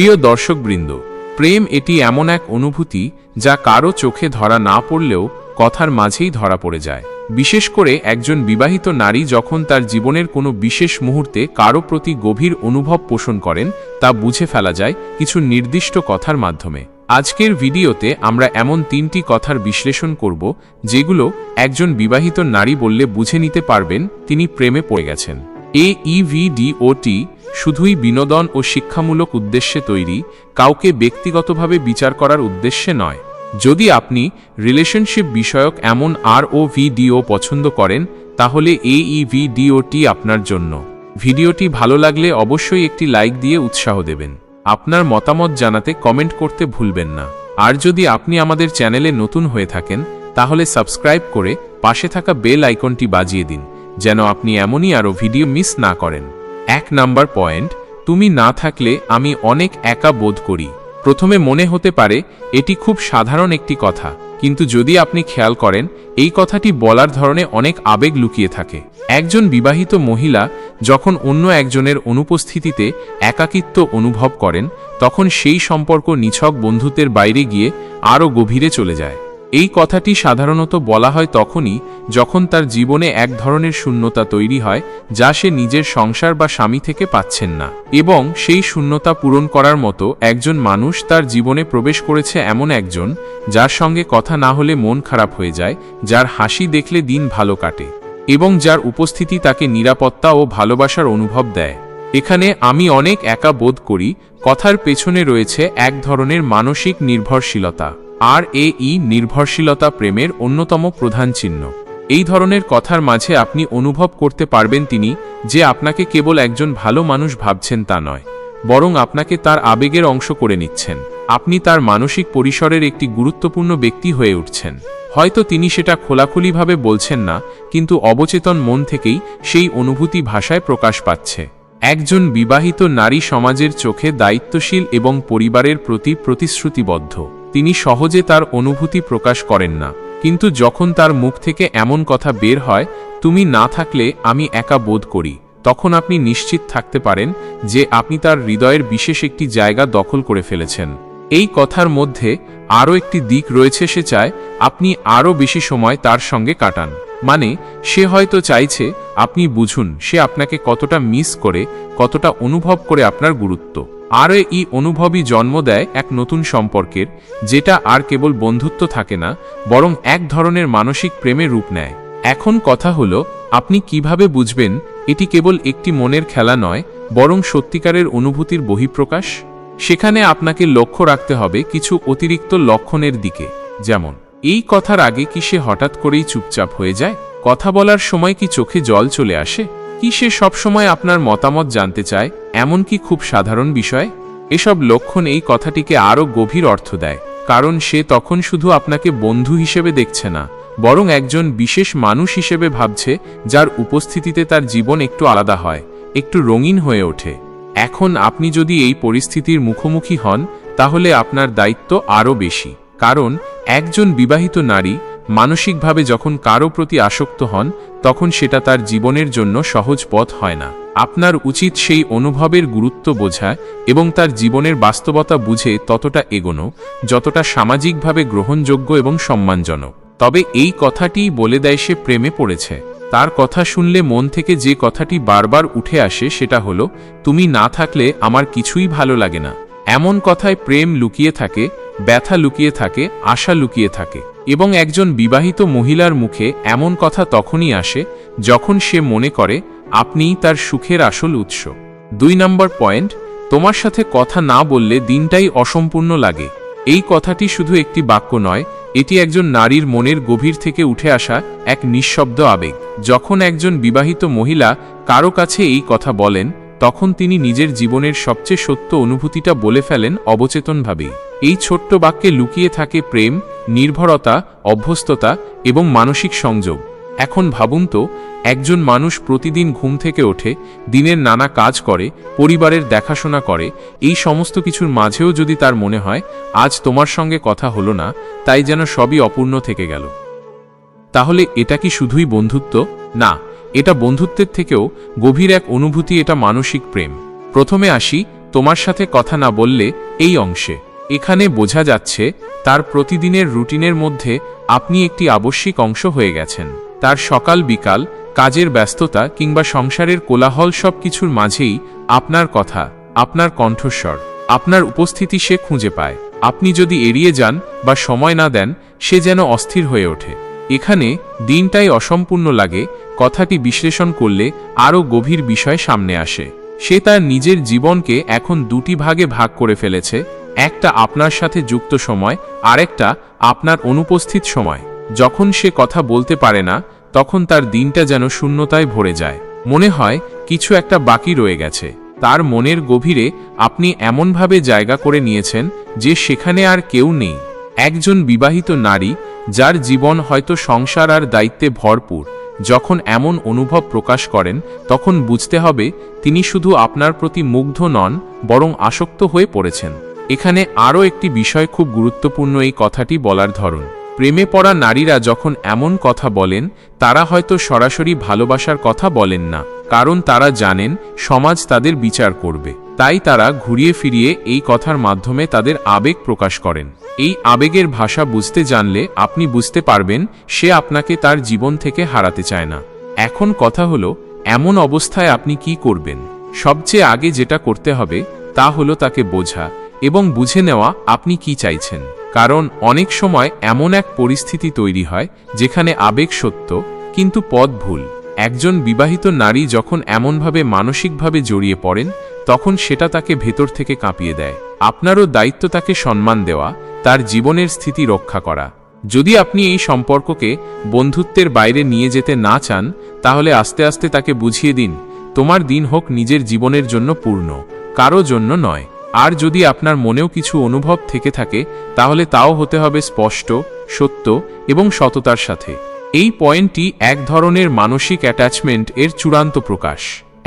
প্রিয় দর্শকবৃন্দ, প্রেম এটি এমন এক অনুভূতি যা কারও চোখে ধরা না পড়লেও কথার মাঝেই ধরা পড়ে যায়। বিশেষ করে একজন বিবাহিত নারী যখন তার জীবনের কোনো বিশেষ মুহূর্তে কারও প্রতি গভীর অনুভব পোষণ করেন, তা বুঝে ফেলা যায় কিছু নির্দিষ্ট কথার মাধ্যমে। আজকের ভিডিওতে আমরা এমন তিনটি কথার বিশ্লেষণ করব, যেগুলো একজন বিবাহিত নারী বললে বুঝে নিতে পারবেন তিনি প্রেমে পড়ে গেছেন। এ ইভিডিওটি শুধুই বিনোদন ও শিক্ষামূলক উদ্দেশ্যে তৈরি, কাউকে ব্যক্তিগতভাবে বিচার করার উদ্দেশ্যে নয়। যদি আপনি রিলেশনশিপ বিষয়ক এমন আর ও ভিডিও পছন্দ করেন, তাহলে এই ই ভিডিওটি আপনার জন্য। ভিডিওটি ভালো লাগলে অবশ্যই একটি লাইক দিয়ে উৎসাহ দেবেন। আপনার মতামত জানাতে কমেন্ট করতে ভুলবেন না। আর যদি আপনি আমাদের চ্যানেলে নতুন হয়ে থাকেন, তাহলে সাবস্ক্রাইব করে পাশে থাকা বেল আইকনটি বাজিয়ে দিন। যেন আপনি এমনই আরও ভিডিও মিস না করেন। এক নাম্বার পয়েন্ট, তুমি না থাকলে আমি অনেক একা বোধ করি। প্রথমে মনে হতে পারে, এটি খুব সাধারণ একটি কথা, কিন্তু যদি আপনি খেয়াল করেন, এই কথাটি বলার ধরনে অনেক আবেগ লুকিয়ে থাকে। একজন বিবাহিত মহিলা যখন অন্য একজনের অনুপস্থিতিতে একাকিত্ব অনুভব করেন, তখন সেই সম্পর্ক নিছক বন্ধুত্বের বাইরে গিয়ে আরও গভীরে চলে যায়। এই কথাটি সাধারণত বলা হয় তখনই যখন তার জীবনে এক ধরনের শূন্যতা তৈরি হয়, যা সে নিজের সংসার বা স্বামী থেকে পাচ্ছেন না। এবং সেই শূন্যতা পূরণ করার মতো একজন মানুষ তার জীবনে প্রবেশ করেছে এমন একজন, যার সঙ্গে কথা না হলে মন খারাপ হয়ে যায়, যার হাসি দেখলে দিন ভালো কাটে এবং যার উপস্থিতি তাকে নিরাপত্তা ও ভালোবাসার অনুভব দেয়। এখানে আমি অনেক একা বোধ করি, কথার পেছনে রয়েছে এক ধরনের মানসিক নির্ভরশীলতা। আর এ ই নির্ভরশীলতা প্রেমের অন্যতম প্রধান চিহ্ন। এই ধরনের কথার মাঝে আপনি অনুভব করতে পারবেন তিনি যে আপনাকে কেবল একজন ভালো মানুষ ভাবছেন তা নয়, বরং আপনাকে তার আবেগের অংশ করে নিচ্ছেন। আপনি তার মানসিক পরিসরের একটি গুরুত্বপূর্ণ ব্যক্তি হয়ে উঠছেন। হয়তো তিনি সেটা খোলাখুলিভাবে বলছেন না, কিন্তু অবচেতন মন থেকেই সেই অনুভূতি ভাষায় প্রকাশ পাচ্ছে। একজন বিবাহিত নারী সমাজের চোখে দায়িত্বশীল এবং পরিবারের প্রতি প্রতিশ্রুতিবদ্ধ। তিনি সহজে তার অনুভূতি প্রকাশ করেন না। কিন্তু যখন তার মুখ থেকে এমন কথা বের হয়, তুমি না থাকলে আমি একা বোধ করি। তখন আপনি নিশ্চিত থাকতে পারেন যে আপনি তার হৃদয়ের বিশেষ একটি জায়গা দখল করে ফেলেছেন। এই কথার মধ্যে আরও একটি দিক রয়েছে সে চায়, আপনি আরও বেশি সময় তার সঙ্গে কাটান। মানে সে হয়তো চাইছে, আপনি বুঝুন, সে আপনাকে কতটা মিস করে, কতটা অনুভব করে আপনার গুরুত্ব। আর এই অনুভবই জন্ম দেয় এক নতুন সম্পর্কের, যেটা আর কেবল বন্ধুত্ব থাকে না, বরং এক ধরনের মানসিক প্রেমে রূপ নেয়। এখন কথা হলো, আপনি কীভাবে বুঝবেন এটি কেবল একটি মনের খেলা নয়, বরং সত্যিকারের অনুভূতির বহিঃপ্রকাশ? সেখানে আপনাকে লক্ষ্য রাখতে হবে কিছু অতিরিক্ত লক্ষণের দিকে, যেমন, এই কথার আগে কি সে হঠাৎ করেই চুপচাপ হয়ে যায়? কথা বলার সময় কি চোখে জল চলে আসে? কি সে সবসময় আপনার মতামত জানতে চায়, এমন কি খুব সাধারণ বিষয়? এসব লক্ষণ এই কথাটিকে আরও গভীর অর্থ দেয়, কারণ সে তখন শুধু আপনাকে বন্ধু হিসেবে দেখছে না, বরং একজন বিশেষ মানুষ হিসেবে ভাবছে, যার উপস্থিতিতে তার জীবন একটু আলাদা হয়, একটু রঙিন হয়ে ওঠে। এখন আপনি যদি এই পরিস্থিতির মুখোমুখি হন, তাহলে আপনার দায়িত্ব আরও বেশি, কারণ একজন বিবাহিত নারী মানসিকভাবে যখন কারও প্রতি আসক্ত হন, তখন সেটা তার জীবনের জন্য সহজ পথ হয় না। আপনার উচিত সেই অনুভবের গুরুত্ব বোঝা এবং তার জীবনের বাস্তবতা বুঝে ততটা এগোনো, যতটা সামাজিকভাবে গ্রহণযোগ্য এবং সম্মানজনক। তবে এই কথাটিই বলে দেয় সে প্রেমে পড়েছে। তার কথা শুনলে মন থেকে যে কথাটি বারবার উঠে আসে সেটা হলো, তুমি না থাকলে আমার কিছুই ভালো লাগে না। এমন কথায় প্রেম লুকিয়ে থাকে, ব্যথা লুকিয়ে থাকে, আশা লুকিয়ে থাকে। এবং একজন বিবাহিত মহিলার মুখে এমন কথা তখনই আসে যখন সে মনে করে, আপনিই তার সুখের আসল উৎস। দুই নম্বর পয়েন্ট, তোমার সাথে কথা না বললে দিনটাই অসম্পূর্ণ লাগে। এই কথাটি শুধু একটি বাক্য নয়, এটি একজন নারীর মনের গভীর থেকে উঠে আসা এক নিঃশব্দ আবেগ। যখন একজন বিবাহিত মহিলা কারও কাছে এই কথা বলেন তখন তিনি নিজের জীবনের সবচেয়ে সত্য অনুভূতিটা বলে ফেলেন অবচেতনভাবেই এই ছোট্ট বাক্যে লুকিয়ে থাকে প্রেম, নির্ভরতা, অভ্যস্ততা এবং মানসিক সংযোগ। এখন ভাবুন তো, একজন মানুষ প্রতিদিন ঘুম থেকে ওঠে, দিনের নানা কাজ করে, পরিবারের দেখাশোনা করে, এই সমস্ত কিছুর মাঝেও যদি তার মনে হয়, আজ তোমার সঙ্গে কথা হলো না, তাই যেন সবই অপূর্ণ থেকে গেল। তাহলে এটা কি শুধুই বন্ধুত্ব? না। এটা বন্ধুত্বের থেকেও গভীর এক অনুভূতি, এটা মানসিক প্রেম। প্রথমে আসি, তোমার সাথে কথা না বললে এই অংশে। এখানে বোঝা যাচ্ছে, তার প্রতিদিনের রুটিনের মধ্যে আপনি একটি আবশ্যিক অংশ হয়ে গেছেন। তার সকাল, বিকাল, কাজের ব্যস্ততা কিংবা সংসারের কোলাহল সব কিছুর মাঝেই আপনার কথা, আপনার কণ্ঠস্বর, আপনার উপস্থিতি সে খুঁজে পায়। আপনি যদি এড়িয়ে যান বা সময় না দেন, সে যেন অস্থির হয়ে ওঠে। এখানে দিনটাই অসম্পূর্ণ লাগে কথাটি বিশ্লেষণ করলে আরও গভীর বিষয় সামনে আসে। সে তার নিজের জীবনকে এখন দুটি ভাগে ভাগ করে ফেলেছে, একটা আপনার সাথে যুক্ত সময়, আরেকটা আপনার অনুপস্থিত সময়। যখন সে কথা বলতে পারে না, তখন তার দিনটা যেন শূন্যতায় ভরে যায়। মনে হয়, কিছু একটা বাকি রয়ে গেছে। তার মনের গভীরে আপনি এমনভাবে জায়গা করে নিয়েছেন যে সেখানে আর কেউ নেই। একজন বিবাহিত নারী, যার জীবন হয়তো সংসার আর দায়িত্বে ভরপুর। যখন এমন অনুভব প্রকাশ করেন, তখন বুঝতে হবে তিনি শুধু আপনার প্রতি মুগ্ধ নন, বরং আসক্ত হয়ে পড়েছেন। এখানে আরও একটি বিষয় খুব গুরুত্বপূর্ণ এই কথাটি বলার ধরন। প্রেমে পড়া নারীরা যখন এমন কথা বলেন, তারা হয়তো সরাসরি ভালোবাসার কথা বলেন না, কারণ তারা জানেন সমাজ তাদের বিচার করবে। তাই তারা ঘুরিয়ে ফিরিয়ে এই কথার মাধ্যমে তাদের আবেগ প্রকাশ করেন। এই আবেগের ভাষা বুঝতে জানলে আপনি বুঝতে পারবেন, সে আপনাকে তার জীবন থেকে হারাতে চায় না। এখন কথা হলো, এমন অবস্থায় আপনি কি করবেন? সবচেয়ে আগে যেটা করতে হবে, তা হলো তাকে বোঝা এবং বুঝে নেওয়া আপনি কি চাইছেন। কারণ অনেক সময় এমন এক পরিস্থিতি তৈরি হয়, যেখানে আবেগ সত্য, কিন্তু পথ ভুল। একজন বিবাহিত নারী যখন এমনভাবে মানসিকভাবে জড়িয়ে পড়েন তখন সেটা তাকে ভেতর থেকে কাঁপিয়ে দেয়। আপনারও দায়িত্ব তাকে সম্মান দেওয়া, তার জীবনের স্থিতি রক্ষা করা। যদি আপনি এই সম্পর্ককে বন্ধুত্বের বাইরে নিয়ে যেতে না চান, তাহলে আস্তে আস্তে তাকে বুঝিয়ে দিন, তোমার দিন হোক নিজের জীবনের জন্য পূর্ণ, কারও জন্য নয়। আর যদি আপনার মনেও কিছু অনুভব থেকে থাকে, তাহলে তাও হতে হবে স্পষ্ট, সত্য এবং সততার সাথে। এই পয়েন্টটি এক ধরনের মানসিক অ্যাটাচমেন্ট এর চূড়ান্ত প্রকাশ।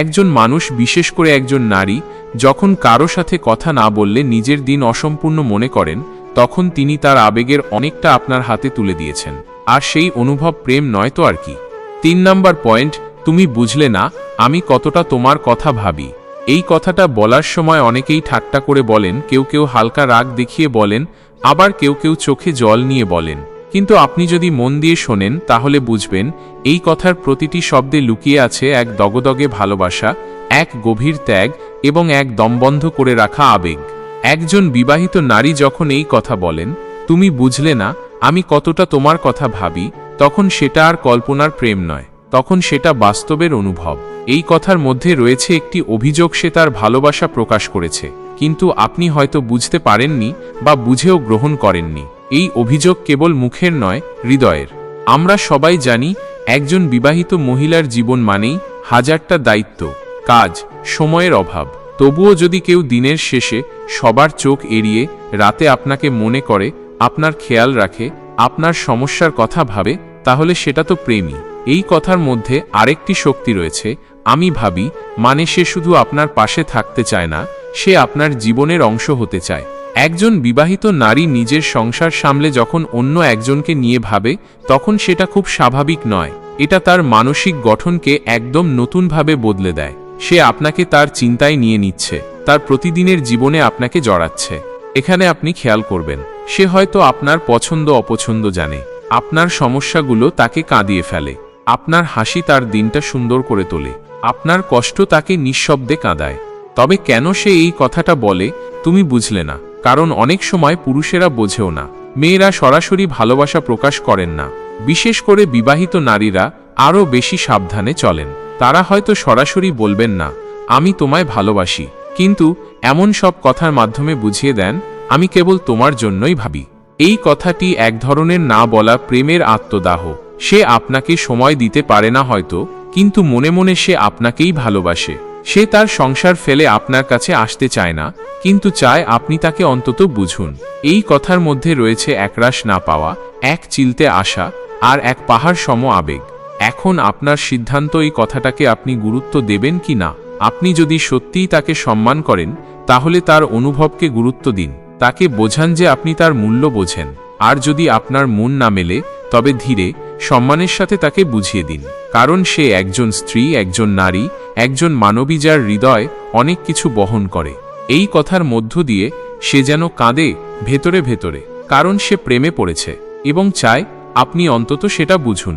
একজন মানুষ, বিশেষ করে একজন নারী, যখন কারও সাথে কথা না বললে নিজের দিন অসম্পূর্ণ মনে করেন, তখন তিনি তার আবেগের অনেকটা আপনার হাতে তুলে দিয়েছেন। আর সেই অনুভব প্রেম নয় তো আর কি? তিন নাম্বার পয়েন্ট, তুমি বুঝলে না, আমি কতটা তোমার কথা ভাবি। এই কথাটা বলার সময় অনেকেই ঠাট্টা করে বলেন, কেউ কেউ হালকা রাগ দেখিয়ে বলেন, আবার কেউ কেউ চোখে জল নিয়ে বলেন। কিন্তু আপনি যদি মন দিয়ে শোনেন, তাহলে বুঝবেন, এই কথার প্রতিটি শব্দে লুকিয়ে আছে এক দগদগে ভালোবাসা, এক গভীর ত্যাগ এবং এক দমবন্ধ করে রাখা আবেগ। একজন বিবাহিত নারী যখন এই কথা বলেন, তুমি বুঝলে না, আমি কতটা তোমার কথা ভাবি, তখন সেটা আর কল্পনার প্রেম নয়, তখন সেটা বাস্তবের অনুভব। এই কথার মধ্যে রয়েছে একটি অভিযোগ, সে তার ভালোবাসা প্রকাশ করেছে। কিন্তু আপনি হয়তো বুঝতে পারেননি বা বুঝেও গ্রহণ করেননি। এই অভিযোগ কেবল মুখের নয়, হৃদয়ের। আমরা সবাই জানি, একজন বিবাহিত মহিলার জীবন মানেই হাজারটা দায়িত্ব, কাজ, সময়ের অভাব। তবুও যদি কেউ দিনের শেষে সবার চোখ এড়িয়ে রাতে আপনাকে মনে করে, আপনার খেয়াল রাখে, আপনার সমস্যার কথা ভাবে, তাহলে সেটা তো প্রেমী এই কথার মধ্যে আরেকটি শক্তি রয়েছে, আমি ভাবি মানে সে শুধু আপনার পাশে থাকতে চায় না, সে আপনার জীবনের অংশ হতে চায়। একজন বিবাহিত নারী নিজের সংসার সামলে যখন অন্য একজনকে নিয়ে ভাবে, তখন সেটা খুব স্বাভাবিক নয়। এটা তার মানসিক গঠনকে একদম নতুনভাবে বদলে দেয়। সে আপনাকে তার চিন্তায় নিয়ে নিচ্ছে। তার প্রতিদিনের জীবনে আপনাকে জড়াচ্ছে। এখানে আপনি খেয়াল করবেন, সে হয়তো আপনার পছন্দ অপছন্দ জানে। আপনার সমস্যাগুলো তাকে কাঁদিয়ে ফেলে। আপনার হাসি তার দিনটা সুন্দর করে তোলে। আপনার কষ্ট তাকে নিঃশব্দে কাঁদায়। তবে কেন সে এই কথাটা বলে, তুমি বুঝলে না। কারণ অনেক সময় পুরুষেরা বোঝেও না। মেয়েরা সরাসরি ভালোবাসা প্রকাশ করেন না। বিশেষ করে বিবাহিত নারীরা আরও বেশি সাবধানে চলেন। তারা হয়তো সরাসরি বলবেন না, আমি তোমায় ভালোবাসি। কিন্তু এমন সব কথার মাধ্যমে বুঝিয়ে দেন, আমি কেবল তোমার জন্যই ভাবি। এই কথাটি এক ধরনের না বলা প্রেমের আত্মদাহ। সে আপনাকে সময় দিতে পারে না হয়তো, কিন্তু মনে মনে সে আপনাকেই ভালোবাসে। সে তার সংসার ফেলে আপনার কাছে আসতে চায় না, কিন্তু চায় আপনি তাকে অন্তত বুঝুন। এই কথার মধ্যে রয়েছে একরাশ না পাওয়া, এক চিলতে আসা, আর এক পাহাড় সম আবেগ। এখন আপনার সিদ্ধান্ত এই কথাটাকে আপনি গুরুত্ব দেবেন কি না? আপনি যদি সত্যিই তাকে সম্মান করেন, তাহলে তার অনুভবকে গুরুত্ব দিন। তাকে বোঝান যে আপনি তার মূল্য বোঝেন। আর যদি আপনার মন না মেলে, তবে ধীরে সম্মানের সাথে তাকে বুঝিয়ে দিন, কারণ সে একজন স্ত্রী, একজন নারী, একজন মানবী যার হৃদয় অনেক কিছু বহন করে। এই কথার মধ্য দিয়ে সে যেন কাঁদে ভেতরে ভেতরে, কারণ সে প্রেমে পড়েছে এবং চায় আপনি অন্তত সেটা বুঝুন।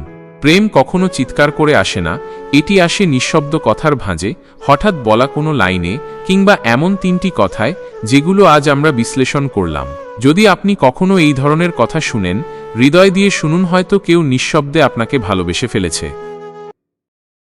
প্রেম কখনো চিৎকার করে আসে না, এটি আসে নিঃশব্দ কথার ভাঁজে, হঠাৎ বলা কোনো লাইনে কিংবা এমন তিনটি কথায়, যেগুলো আজ আমরা বিশ্লেষণ করলাম। যদি আপনি কখনো এই ধরনের কথা শুনেন, হৃদয় দিয়ে শুনুন হয়তো কেউ নিঃশব্দে আপনাকে ভালোবেসে ফেলেছে।